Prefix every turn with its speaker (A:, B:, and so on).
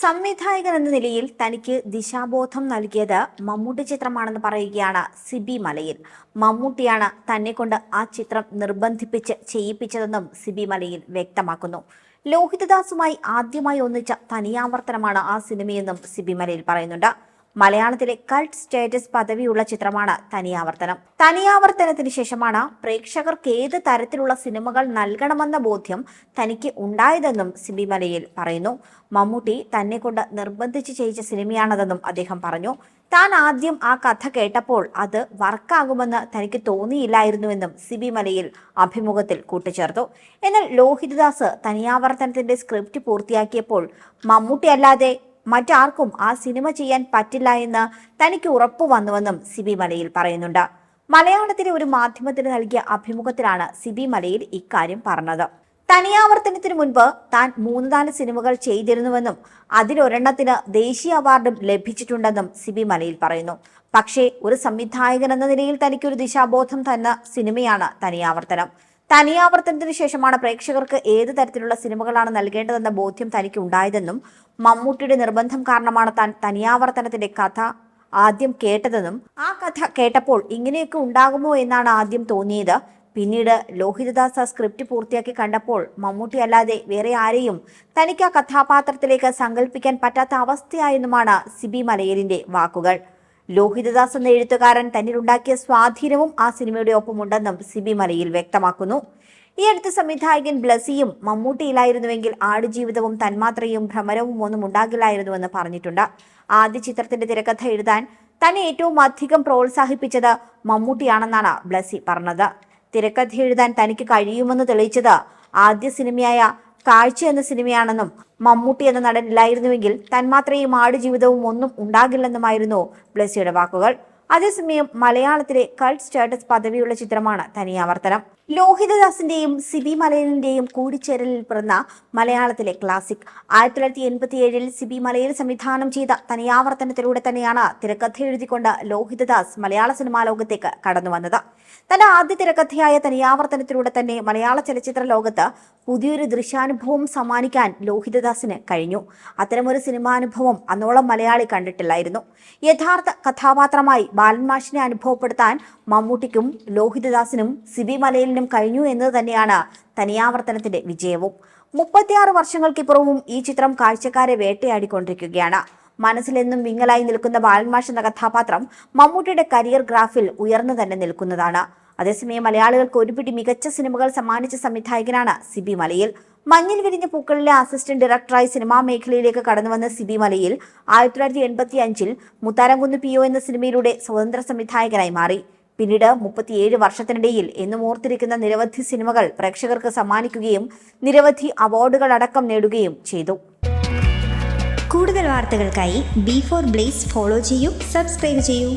A: സംവിധായകൻ എന്ന നിലയിൽ തനിക്ക് ദിശാബോധം നൽകിയത് മമ്മൂട്ടി ചിത്രമാണെന്ന് പറയുകയാണ് സിബി മലയിൽ. മമ്മൂട്ടിയാണ് തന്നെ കൊണ്ട് ആ ചിത്രം നിർബന്ധിപ്പിച്ച് ചെയ്യിപ്പിച്ചതെന്നും സിബി മലയിൽ വ്യക്തമാക്കുന്നു. ലോഹിതദാസുമായി ആദ്യമായി ഒന്നിച്ച തനിയാവർത്തനമാണ് ആ സിനിമയെന്നും സിബി മലയിൽ പറയുന്നുണ്ട്. മലയാളത്തിലെ കൾട്ട് സ്റ്റേറ്റസ് പദവിയുള്ള ചിത്രമാണ് തനിയാവർത്തനം. തനിയാവർത്തനത്തിന് ശേഷമാണ് പ്രേക്ഷകർക്ക് ഏത് തരത്തിലുള്ള സിനിമകൾ നൽകണമെന്ന ബോധ്യം തനിക്ക് ഉണ്ടായതെന്നും സിബി മലയിൽ പറയുന്നു. മമ്മൂട്ടി തന്നെ കൊണ്ട് നിർബന്ധിച്ച് ചെയ്യിച്ച സിനിമയാണതെന്നും അദ്ദേഹം പറഞ്ഞു. താൻ ആദ്യം ആ കഥ കേട്ടപ്പോൾ അത് വർക്കാകുമെന്ന് തനിക്ക് തോന്നിയില്ലായിരുന്നുവെന്നും സിബി മലയിൽ അഭിമുഖത്തിൽ കൂട്ടിച്ചേർത്തു. എന്നാൽ ലോഹിതദാസ് തനിയാവർത്തനത്തിന്റെ സ്ക്രിപ്റ്റ് പൂർത്തിയാക്കിയപ്പോൾ മമ്മൂട്ടി അല്ലാതെ മറ്റാർക്കും ആ സിനിമ ചെയ്യാൻ പറ്റില്ല എന്ന് തനിക്ക് ഉറപ്പ് വന്നുവെന്നും സിബി മലയിൽ പറയുന്നുണ്ട്. മലയാളത്തിലെ ഒരു മാധ്യമത്തിന് നൽകിയ അഭിമുഖത്തിലാണ് സിബി മലയിൽ ഇക്കാര്യം പറഞ്ഞത്. തനിയാവർത്തനത്തിന് മുൻപ് താൻ മൂന്ന് നാല് സിനിമകൾ ചെയ്തിരുന്നുവെന്നും അതിലൊരെണ്ണത്തിന് ദേശീയ അവാർഡും ലഭിച്ചിട്ടുണ്ടെന്നും സിബി മലയിൽ പറയുന്നു. പക്ഷേ ഒരു സംവിധായകൻ എന്ന നിലയിൽ തനിക്കൊരു ദിശാബോധം തന്ന സിനിമയാണ് തനിയാവർത്തനം. തനിയാവർത്തനത്തിന് ശേഷമാണ് പ്രേക്ഷകർക്ക് ഏത് തരത്തിലുള്ള സിനിമകളാണ് നൽകേണ്ടതെന്ന ബോധ്യം തനിക്ക് ഉണ്ടായതെന്നും മമ്മൂട്ടിയുടെ നിർബന്ധം കാരണമാണ് താൻ തനിയാവർത്തനത്തിന്റെ കഥ ആദ്യം കേട്ടതെന്നും ആ കഥ കേട്ടപ്പോൾ ഇങ്ങനെയൊക്കെ ഉണ്ടാകുമോ എന്നാണ് ആദ്യം തോന്നിയത്. പിന്നീട് ലോഹിതദാസ് സ്ക്രിപ്റ്റ് പൂർത്തിയാക്കി കണ്ടപ്പോൾ മമ്മൂട്ടി അല്ലാതെ വേറെ ആരെയും തനിക്ക് ആ കഥാപാത്രത്തിലേക്ക് സങ്കല്പിക്കാൻ പറ്റാത്ത അവസ്ഥയായെന്നുമാണ് സിബി മലയലിന്റെ വാക്കുകൾ. ലോഹിതദാസ് എന്ന എഴുത്തുകാരൻ തന്നിലുണ്ടാക്കിയ സ്വാധീനവും ആ സിനിമയുടെ ഒപ്പമുണ്ടെന്നും സിബി മലയിൽ വ്യക്തമാക്കുന്നു. ഈ അടുത്ത സംവിധായകൻ ബ്ലസിയും മമ്മൂട്ടിയിലായിരുന്നുവെങ്കിൽ ആടുജീവിതവും തന്മാത്രയും ഭ്രമരവും ഒന്നും ഉണ്ടാകില്ലായിരുന്നുവെന്ന് പറഞ്ഞിട്ടുണ്ട്. ആദ്യ ചിത്രത്തിന്റെ തിരക്കഥ എഴുതാൻ തന്നെ ഏറ്റവും അധികം പ്രോത്സാഹിപ്പിച്ചത് മമ്മൂട്ടിയാണെന്നാണ് ബ്ലസി പറഞ്ഞത്. തിരക്കഥ എഴുതാൻ തനിക്ക് കഴിയുമെന്ന് തെളിയിച്ചത് ആദ്യ സിനിമയായ കാഴ്ച എന്ന സിനിമയാണെന്നും മമ്മൂട്ടി എന്ന നടൻ ഇല്ലായിരുന്നുവെങ്കിൽ തന്മാത്രയും ആടുജീവിതവും ഒന്നും ഉണ്ടാകില്ലെന്നുമായിരുന്നു ബ്ലസ്സിയുടെ വാക്കുകൾ. അതേസമയം മലയാളത്തിലെ കൾട്ട് സ്റ്റാറ്റസ് പദവിയുള്ള ചിത്രമാണ് തനിയാവർത്തനം. ലോഹിതദാസിന്റെയും സിബി മലയലിന്റെയും കൂടിച്ചേരലിൽ പിറന്ന മലയാളത്തിലെ ക്ലാസിക് ആയിരത്തി തൊള്ളായിരത്തി എൺപത്തി ഏഴിൽ സിബി മലയിൽ സംവിധാനം ചെയ്ത തനിയാവർത്തനത്തിലൂടെ തന്നെയാണ് തിരക്കഥ എഴുതിക്കൊണ്ട് ലോഹിതദാസ് മലയാള സിനിമാ ലോകത്തേക്ക് കടന്നു വന്നത്. തന്റെ ആദ്യ തിരക്കഥയായ തനിയാവർത്തനത്തിലൂടെ തന്നെ മലയാള ചലച്ചിത്ര ലോകത്ത് പുതിയൊരു ദൃശ്യാനുഭവം സമ്മാനിക്കാൻ ലോഹിതദാസിന് കഴിഞ്ഞു. അത്തരമൊരു സിനിമാനുഭവം അന്നോളം മലയാളി കണ്ടിട്ടില്ലായിരുന്നു. യഥാർത്ഥ കഥാപാത്രമായി ബാലൻ മാഷിനെ അനുഭവപ്പെടുത്താൻ മമ്മൂട്ടിക്കും ലോഹിതദാസിനും സിബി മലയിലിനും കഴിഞ്ഞു എന്നത് തന്നെയാണ് തനിയാവർത്തനത്തിന്റെ വിജയവും. മുപ്പത്തിയാറ് വർഷങ്ങൾക്കിപ്പുറവും ഈ ചിത്രം കാഴ്ചക്കാരെ വേട്ടയാടിക്കൊണ്ടിരിക്കുകയാണ്. മനസ്സിലെന്നും വിങ്ങലായി നിൽക്കുന്ന ബാലൻമാഷ് എന്ന കഥാപാത്രം മമ്മൂട്ടിയുടെ കരിയർ ഗ്രാഫിൽ ഉയർന്നു തന്നെ നിൽക്കുന്നതാണ്. അതേസമയം മലയാളികൾക്ക് ഒരുപിടി മികച്ച സിനിമകൾ സമ്മാനിച്ച സംവിധായകനാണ് സിബി മലയിൽ. മഞ്ഞിൽ വിരിഞ്ഞ പൂക്കളിലെ അസിസ്റ്റന്റ് ഡയറക്ടറായി സിനിമാ മേഖലയിലേക്ക് കടന്നുവന്ന സിബി മലയിൽ ആയിരത്തി തൊള്ളായിരത്തി എൺപത്തി അഞ്ചിൽ മുത്താരംകുന്ന് പി ഒ എന്ന സിനിമയിലൂടെ സ്വതന്ത്ര സംവിധായകനായി മാറി. പിന്നീട് മുപ്പത്തിയേഴ് വർഷത്തിനിടയിൽ എന്നും ഓർത്തിരിക്കുന്ന നിരവധി സിനിമകൾ പ്രേക്ഷകർക്ക് സമ്മാനിക്കുകയും നിരവധി അവാർഡുകൾ അടക്കം നേടുകയും ചെയ്തു.
B: കൂടുതൽ വാർത്തകൾക്കായി ബി ഫോർ ബ്ലേസ് ഫോളോ ചെയ്യൂ സബ്സ്ക്രൈബ് ചെയ്യൂ.